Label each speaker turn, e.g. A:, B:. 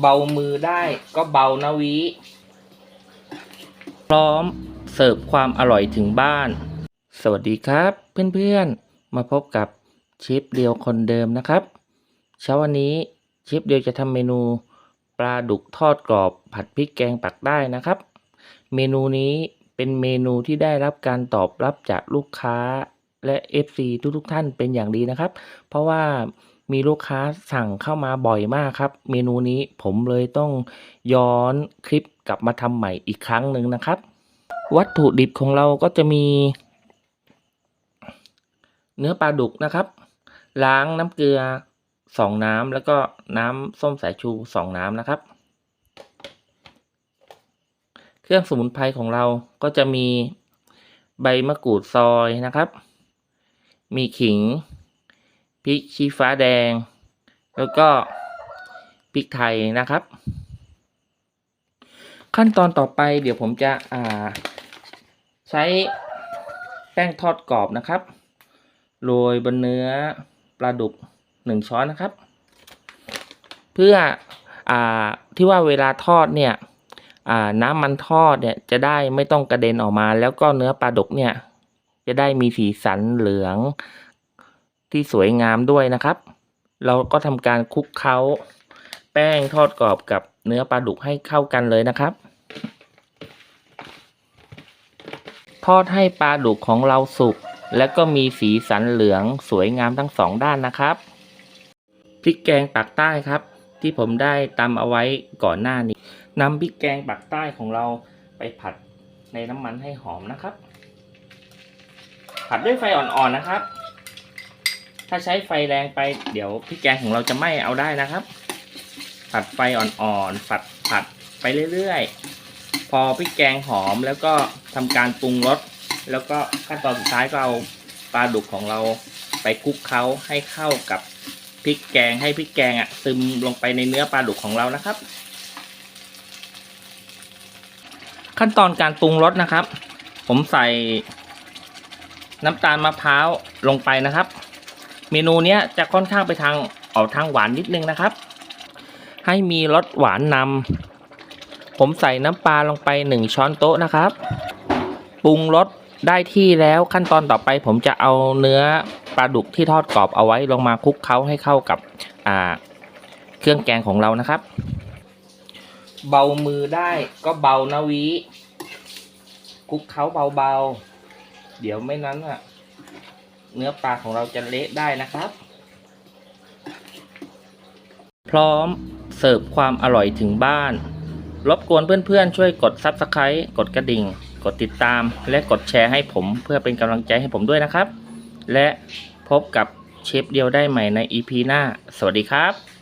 A: เบามือได้ก็เบานะวิ พร้อมเสิร์ฟความอร่อยถึงบ้าน สวัสดีครับเพื่อนๆ มาพบกับเชฟเดียวคนเดิมนะครับ เช้าวันนี้เชฟเดียวจะทำเมนูปลาดุกทอดกรอบผัดพริกแกงปักได้นะครับ เมนูนี้เป็นเมนูที่ได้รับการตอบรับจากลูกค้าและ FC ทุกๆท่านเป็นอย่างดีนะครับ เพราะว่า มีลูกค้าสั่งเข้ามาบ่อยมากครับ เมนูนี้ผมเลยต้องย้อนคลิปกลับมาทำใหม่อีกครั้งหนึ่งนะครับ วัตถุดิบของเราก็จะมี เนื้อปลาดุกนะครับ ล้างน้ำเกลือสองน้ำแล้วก็น้ำส้มสายชูสองน้ำนะครับ เครื่องสมุนไพรของเราก็จะมีใบมะกรูดซอยนะครับ มีขิง พริกชี้ฟ้าแดง แล้วก็พริกไทยนะครับ ขั้นตอนต่อไปเดี๋ยวผมจะอ่า ใช้แป้งทอดกรอบนะครับโรยบนเนื้อปลาดุกหนึ่งช้อนนะครับ เพื่ออ่าที่ว่าเวลาทอดเนี่ยอ่าน้ำมันทอดเนี่ยจะได้ไม่ต้องกระเด็นออกมา แล้วก็เนื้อปลาดุกเนี่ยจะได้มีสีสันเหลือง ที่สวยงามด้วยนะครับ เราก็ทำการคลุกเคล้า แป้งทอดกรอบกับเนื้อปลาดุกให้เข้ากันเลยนะครับ ทอดให้ปลาดุกของเราสุกและก็มีสีสันเหลืองสวยงามทั้งสองด้านนะครับพริกแกงปากใต้ครับ ที่ผมได้ตำเอาไว้ก่อนหน้านี้นำพริกแกงปากใต้ของเราไปผัดในน้ำมันให้หอมนะครับ ผัดด้วยไฟอ่อนๆนะครับ ถ้าใช้ไฟแรงไป เดี๋ยวพริกแกงของเราจะไหม้เอาได้นะครับ ผัดไฟอ่อนๆผัดผัดไปเรื่อยๆ พอพริกแกงหอมแล้วก็ทำการปรุงรสแล้วก็ขั้นตอนสุดท้ายก็เอาปลาดุกของเราไปคลุกเคล้าให้เข้ากับพริกแกงให้พริกแกงอะซึมลงไปในเนื้อปลาดุกของเรานะครับ ขั้นตอนการปรุงรสนะครับ ผมใส่น้ำตาลมะพร้าวลงไปนะครับ เมนูเนี้ยจะค่อนข้างไปทางออกทางหวานนิดนึงนะครับ ให้มีรสหวานนำผมใส่น้ำปลาลงไปหนึ่งช้อนโต๊ะนะครับ ปรุงรสได้ที่แล้วขั้นตอนต่อไป ผมจะเอาเนื้อปลาดุกที่ทอดกรอบเอาไว้ลงมาคลุกเคล้าให้เข้ากับเครื่องแกงของเรานะครับ เบามือได้ก็เบานะวิคลุกเคล้าเบาๆ เดี๋ยวไม่นั้นอะ เนื้อปลาของเราจะเละได้นะครับ พร้อมเสิร์ฟความอร่อยถึงบ้าน รบกวนเพื่อนๆ ช่วยกด Subscribe กดกระดิ่ง กดติดตาม และกดแชร์ให้ผมเพื่อเป็นกำลังใจให้ผมด้วยนะครับ และพบกับเชฟเดียวได้ใหม่ใน EP หน้า สวัสดีครับ